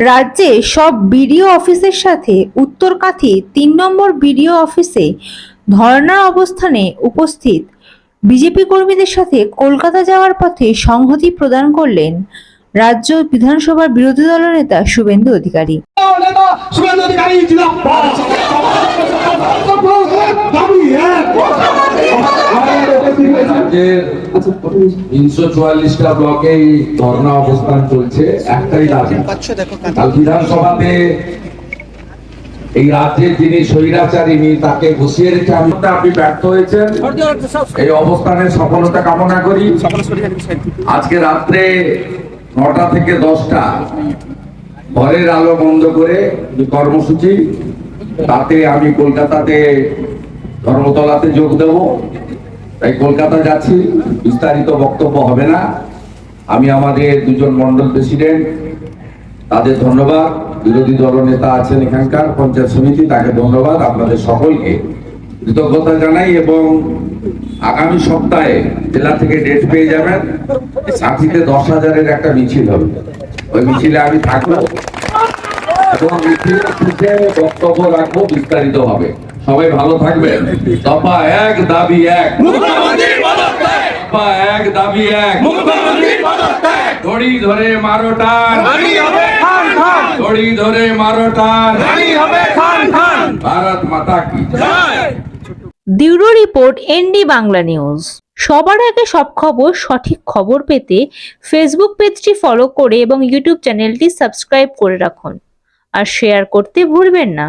রাজ্যে সব বিডিও অফিসের সাথে উত্তরকাথি তিন নম্বর বিডিও অফিসে ধর্ণা অবস্থানে উপস্থিত বিজেপি কর্মীদের সাথে কলকাতা যাওয়ার পথে সংহতি প্রদান করলেন রাজ্য বিধানসভার বিরোধী অধিকারী নেতা শুভেন্দু অধিকারী। দাবি এক আমাদের উপস্থিত তিনশো চুয়াল্লিশটা ব্লকে ধর্ণা অবস্থান চলছে একটাই দাবি। বিধানসভাতে এই রাজ্যের যিনি স্বৈরাচারিণী তাকে ঘুষিয়ে রেখে আমি আপনি ব্যর্থ হয়েছেন। এই অবস্থানের সফলতা কামনা করি। আজকে রাত্রে নটা থেকে দশটা ঘরের আলো বন্ধ করে কর্মসূচি তাতে আমি কলকাতাতে ধর্মতলাতে যোগ দেব। তাই কলকাতা যাচ্ছি, বিস্তারিত বক্তব্য হবে না। আমি আমাদের দুজন মন্ডল প্রেসিডেন্ট, তাদের ধন্যবাদ। বিরোধী দল নেতা আছেন এখানকার, পঞ্চায়েত সমিতি, তাকে ধন্যবাদ। আপনাদের সকলকে কৃতজ্ঞতা জানাই এবং আগামী সপ্তাহে জেলা থেকে ডেট পেয়ে যাবেন, সাথীতে দশ হাজারের একটা মিছিল হবে। ওই মিছিলে আমি থাকব এবং মিছিলের শেষে বক্তব্য রাখব, বিস্তারিত হবে। সবাই ভালো থাকবেন। দফা এক দাবি এক। দফা এক দাবি এক। দড়ি ধরে মারো টান। দড়ি ধরে মারো টান। ভারত মাতা কি। Bureau report ND Bangla news. সবার আগে সব খবর সঠিক খবর পেতে ফেসবুক পেজটি ফলো করে এবং ইউটিউব চ্যানেলটি সাবস্ক্রাইব করে রাখুন। আর শেয়ার করতে ভুলবেন না।